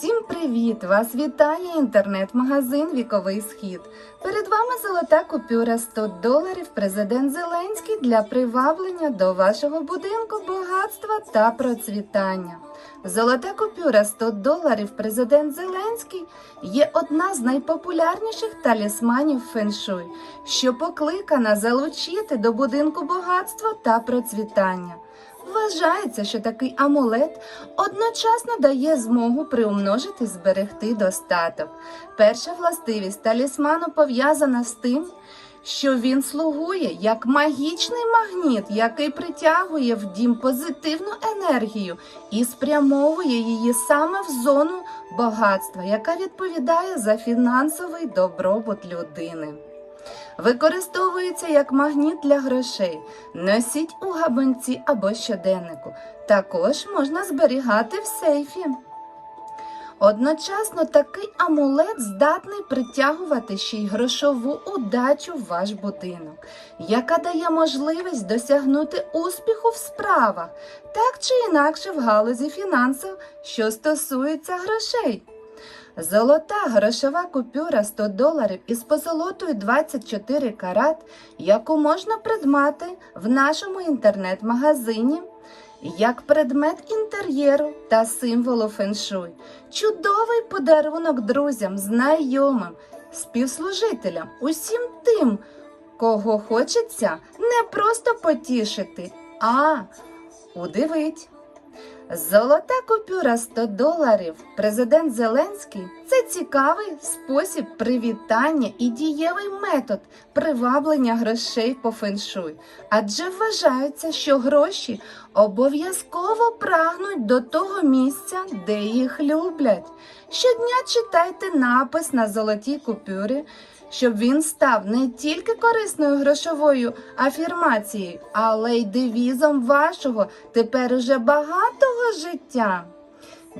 Всім привіт! Вас вітає інтернет-магазин Віковий Схід. Перед вами золота купюра 100 доларів президент Зеленський для приваблення до вашого будинку багатства та процвітання. Золота купюра 100 доларів президент Зеленський є одна з найпопулярніших талісманів феншуй, що покликана залучити до будинку багатства та процвітання. Вважається, що такий амулет одночасно дає змогу приумножити і зберегти достаток. Перша властивість талісману пов'язана з тим, що він слугує як магічний магніт, який притягує в дім позитивну енергію і спрямовує її саме в зону багатства, яка відповідає за фінансовий добробут людини. Використовується як магніт для грошей. Носіть у габанці або щоденнику. Також можна зберігати в сейфі. Одночасно такий амулет здатний притягувати ще й грошову удачу в ваш будинок, яка дає можливість досягнути успіху в справах, так чи інакше в галузі фінансів, що стосується грошей. Золота грошова купюра 100 доларів із позолотою 24 карат, яку можна придбати в нашому інтернет-магазині як предмет інтер'єру та символу феншуй. Чудовий подарунок друзям, знайомим, співслужителям, усім тим, кого хочеться не просто потішити, а удивить. Золота купюра 100 доларів. Президент Зеленський це цікавий спосіб привітання і дієвий метод приваблення грошей по феншуй. Адже вважається, що гроші обов'язково прагнуть до того місця, де їх люблять. Щодня читайте напис на золотій купюрі, щоб він став не тільки корисною грошовою афірмацією, але й девізом вашого тепер уже багатого життя.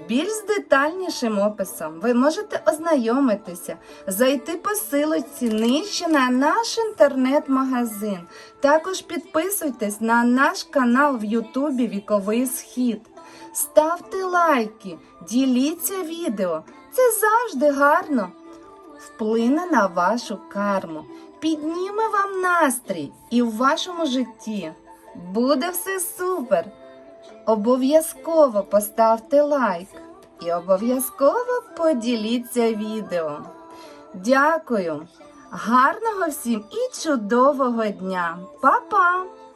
Більш детальнішим описом ви можете ознайомитися, зайти по силочці нижче на наш інтернет-магазин. Також підписуйтесь на наш канал в Ютубі Віковий Схід. Ставте лайки, діліться відео. Це завжди гарно вплине на вашу карму, підніме вам настрій і в вашому житті. Буде все супер. Обов'язково поставте лайк і обов'язково поділіться відео. Дякую! Гарного всім і чудового дня! Па-па!